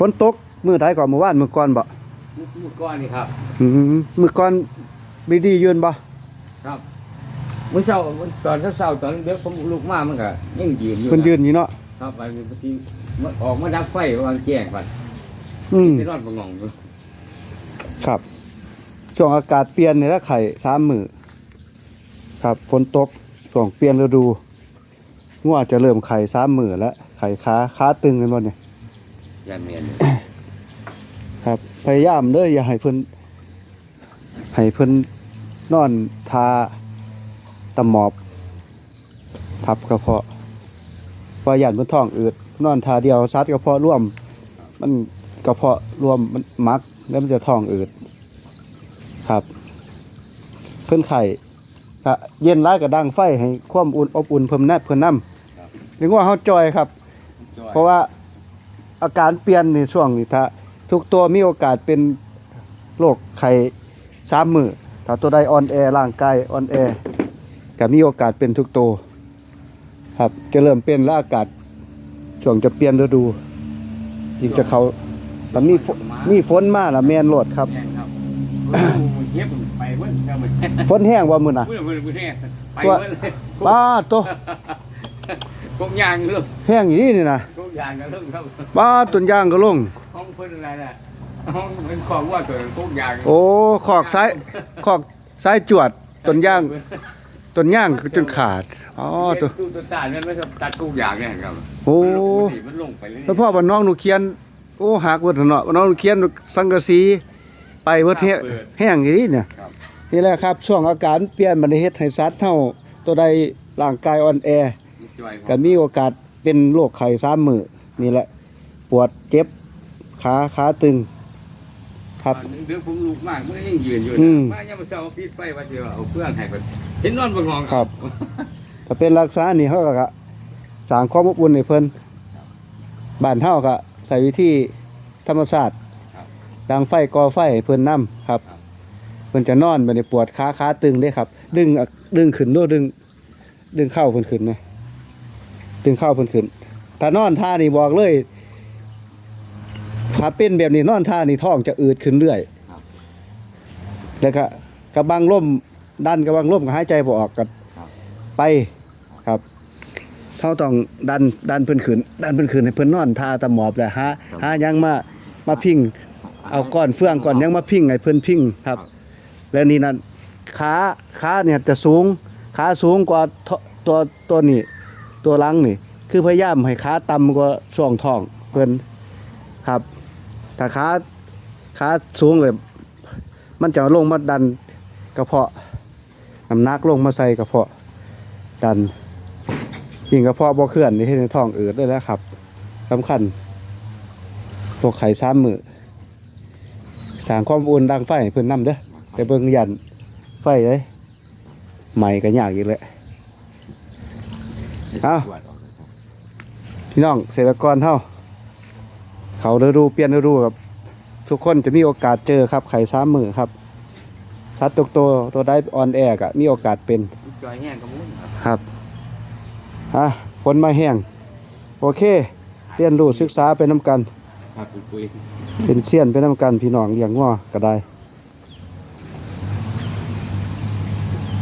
ฝนตกมื้อใดก่อนเมื่อวานมื้อก่อนบ่ลูกก้อนนี่ครับ อืมมื้อก่อนดีดีๆยืนบ่ครับเมื่อเช้าตอนเช้าๆตอนเด็กผมลุกมามันก็ยังยืนอยู่เพิ่นยืนอยู่เนาะครับไปบางทีมันออกมาดับไฟวางแจ้งไปอืมไปนอนประงองอยู่ครับ ช่วงอากาศเปลี่ยนนี่ละไข่สามมื้อครับฝนตกช่วงเปลี่ยนฤดูงัวจะเริ่มไข่สามมื้อแล้วไข่ขาขาตึงกันบ่เนี่ย ยาเมียนครับ พยายามเด้ออย่าให้เพิ่นให้เพิ่นนอนทาตะหมอบ ทับกระเพาะว่าหยันบนท้องอืดนอนทาเดียวซัดกระเพาะร่วม มันกระเพาะรวมมันมักแล้วมันจะท้องอืดครับ เพิ่นไข่ก็เย็นร้ายกับดังไฟให้ความอุ่นอบอุ่นเพิ่มแนบเพิ่นน้ำเรียกว่าเฮาจอยครับ เพราะว่า อาการเปลี่ยนในช่วงนี้ถ้าทุกตัวมีโอกาสเป็นโรคไข้สามมือถ้าตัวใดอ่อนแอร่างกายอ่อนแอก็มีโอกาสเป็นทุกตัวครับจะเริ่มเป็นแล้วอากาศช่วงจะเปลี่ยนฤดูยิ่งจะเขาแต่มีฝนมีฝนมาละแม่นโลดครับแม่นครับเย็บไปเว้ยครับฝนแห้งว่ามื้อน่ะ เว้ยเว้ยเว้ยเนี่ยไปว่าเว้ยเลยป้าตัวกงยางเรื่องแห้งอย่างนี้นี่นะกง ยางกันเรื่องครับป้าต้นยางก็ลงห้องเพิ่นอะไรน่ะห้องเป็นของว่าตัวกงยางโอ้ขอกซ้ายขอกซ้ายจวดต้นยางต้นยางจนขาดอ๋อตัวตู้ตัวตาเนี่ยไม่ชอบตัดกงยางเนี่ยครับโอ้มันลงไปเลยแล้วพ่อบ้านน้องหนูเขียนโอ้หักเบิดเนาะบ้านน้องหนูเขียนสังกะสีไปเบิดแห้งแห้งอย่างนี้เนี่ยครับนี่แหละครับช่วงอาการเปลี่ยนมันได้เฮ็ดให้สัตว์เฮาตัวใดร่างกายอ่อนแอจอยก็มีโอกาส เป็นโรคไข้สามมือนี่แหละ ปวดเจ็บขาขาตึง ครับเดี๋ยวผมลุกมากมันยังยืนอยู่อืนะมมายังมาเช้าปิดไฟว่าสิว่าเอาเครื่องให้เพิ่นเห็นนอนบนห้องครับ ถ้าเป็นรักษานี่เขาก็สร้างความอบอุ่นให้เพิ่นบ้านเฮาก็ใส่วิธีธรรมชาติดังไฟก่อไฟให้เพิ่นนํครับเพิ่นจะนอนบ่ได้ปวดขาขาตึงเด้ครับ ดึงอะดึงขึ้นโดดึง ดึงเข้าเพิ่นขึ้นนะ ดึงเข้าเพิ่นขึ้นถ้านอนท่านี่บอกเลยถ้าเป็นแบบนี้นอนท่านี่ท้องจะอืดขึ้นเรื่อยแล้วก็กระบังล่มดันกระบังล่มก็หายใจบ่ออกก็ไปครับเท่าต้องดันดันเพิ่นขึ้นดันเพิ่นขึ้นให้เพิ่นนอนท่าตะหมอบแหละฮะหายังมามาพิงเอาก้อนเฟืองก่อนยังมาพิงให้เพิ่นพิงครับ แล้วนี่นั่นขาขาเนี่ยจะสูงขาสูงกว่าทตัวตัวนี้ ตัวลังนี่ คือพยายามให้ขาต่ำกว่าช่วงท้องเพิ่นครับถ้าขาขาสูงเลยมันจะลงมาดันกระเพาะน้ำหนักลงมาใส่กระเพาะดันยิงกระเพาะบ่เคลื่อนนี่ให้ในท้องอืดได้แล้วครับสำคัญพวกไข่ซ้ำมือสางความอุ่นดังไส้เพิ่นน้ำเด้อแต่เบิ่งยันไฟเลยใหม่ก็ยากอีกเลย เอ้า พี่น้องเกษตรกรเท่า เขาฤดูเปลี่ยนฤดูครับ ทุกคนจะมีโอกาสเจอครับไข่ซ้ำมือครับสัตว์ตัวโตตัวได้ออนแอร์กะมีโอกาสเป็นจอยแห้งกับมุ้งครับครับอะฝนมาแห้งโอเค เรียนรู้ศึกษาไปน้ำกัน ครับปุ้ยเป็นเสี้ยนไปน้ำกันพี่น้องเลี้ยงง้อก็ได้